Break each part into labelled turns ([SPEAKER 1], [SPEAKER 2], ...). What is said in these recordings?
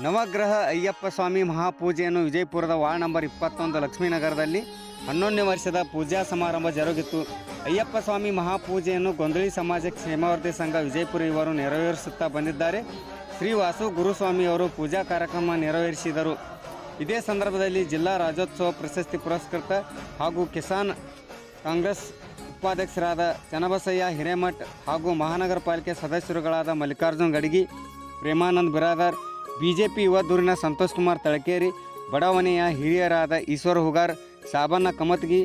[SPEAKER 1] ನವಗ್ರಹ ಅಯ್ಯಪ್ಪ ಸ್ವಾಮಿ ಮಹಾಪೂಜೆಯನ್ನು ವಿಜಯಪುರದ ward number ಇಪ್ಪತ್ತೊಂದು ಲಕ್ಷ್ಮೀನಗರದಲ್ಲಿ ಹನ್ನೊಂದನೇ ವರ್ಷದ ಪೂಜಾ ಸಮಾರಂಭ ಜರುಗಿತ್ತು ಅಯ್ಯಪ್ಪ ಸ್ವಾಮಿ ಮಹಾಪೂಜೆಯನ್ನು ಗೊಂದಳಿ ಸಮಾಜ ಕ್ಷೇಮಾವರ್ತಿ ಸಂಘ ವಿಜಯಪುರ ಇವರು ನೆರವೇರಿಸುತ್ತಾ ಬಂದಿದ್ದಾರೆ. ಶ್ರೀ ವಾಸು ಗುರುಸ್ವಾಮಿಯವರು ಪೂಜಾ ಕಾರ್ಯಕ್ರಮ ನೆರವೇರಿಸಿದರು. ಇದೇ ಸಂದರ್ಭದಲ್ಲಿ ಜಿಲ್ಲಾ ರಾಜ್ಯೋತ್ಸವ ಪ್ರಶಸ್ತಿ ಪುರಸ್ಕೃತ ಹಾಗೂ ಕಿಸಾನ್ ಕಾಂಗ್ರೆಸ್ ಉಪಾಧ್ಯಕ್ಷರಾದ ಚನ್ನಬಸಯ್ಯ ಹಿರೇಮಠ್ ಹಾಗೂ ಮಹಾನಗರ ಪಾಲಿಕೆ ಸದಸ್ಯರುಗಳಾದ ಮಲ್ಲಿಕಾರ್ಜುನ್ ಗಡಿಗಿ, ಪ್ರೇಮಾನಂದ್ ಬಿರಾದಾರ್ ಬಿಜೆಪಿ ಯುವ ದೂರಿನ ಸಂತೋಷ್ ಕುಮಾರ್ ತಳಕೇರಿ, ಬಡಾವಣೆಯ ಹಿರಿಯರಾದ ಈಶ್ವರ ಹುಗಾರ್, ಸಾಬಣ್ಣ ಕಮತ್ಗಿ,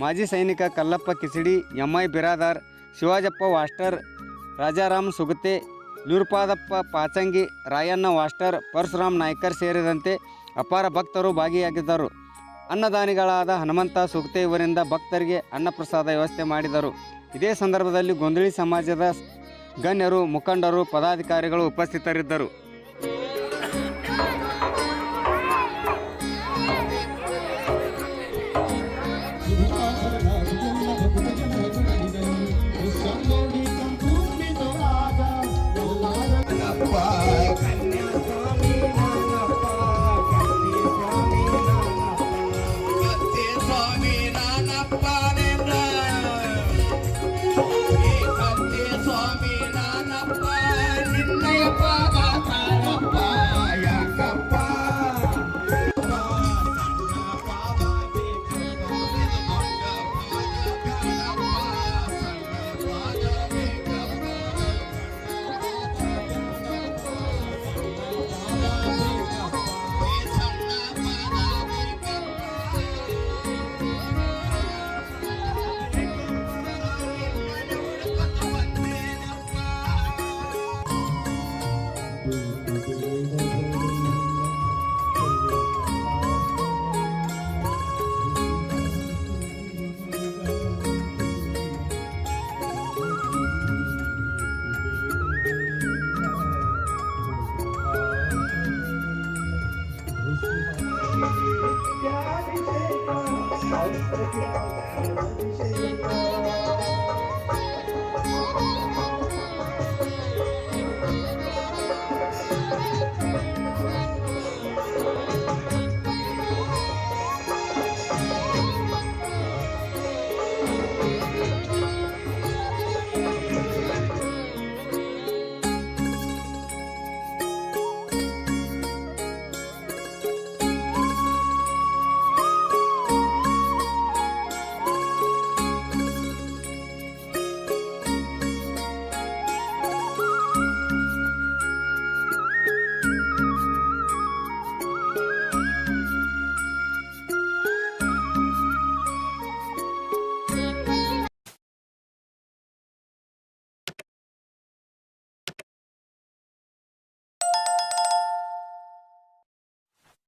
[SPEAKER 1] ಮಾಜಿ ಸೈನಿಕ ಕಲ್ಲಪ್ಪ ಕಿಸಿಡಿ ಎಂಐ ಬಿರಾದಾರ್, ಶಿವಾಜಪ್ಪ ವಾಸ್ಟರ್, ರಾಜಾರಾಮ್ ಸುಗತೆ, ಲೂರ್ಪಾದಪ್ಪ ಪಾಚಂಗಿ, ರಾಯಣ್ಣ ವಾಸ್ಟರ್, ಪರಶುರಾಮ್ ನಾಯ್ಕರ್ ಸೇರಿದಂತೆ ಅಪಾರ ಭಕ್ತರು ಭಾಗಿಯಾಗಿದ್ದರು. ಅನ್ನದಾನಿಗಳಾದ ಹನುಮಂತ ಸುಗತೆ ಇವರಿಂದ ಭಕ್ತರಿಗೆ ಅನ್ನಪ್ರಸಾದ ವ್ಯವಸ್ಥೆ ಮಾಡಿದರು. ಇದೇ ಸಂದರ್ಭದಲ್ಲಿ ಗೊಂದಳಿ ಸಮಾಜದ ಗಣ್ಯರು, ಮುಖಂಡರು, ಪದಾಧಿಕಾರಿಗಳು ಉಪಸ್ಥಿತರಿದ್ದರು.
[SPEAKER 2] 小妹妹的
[SPEAKER 3] 的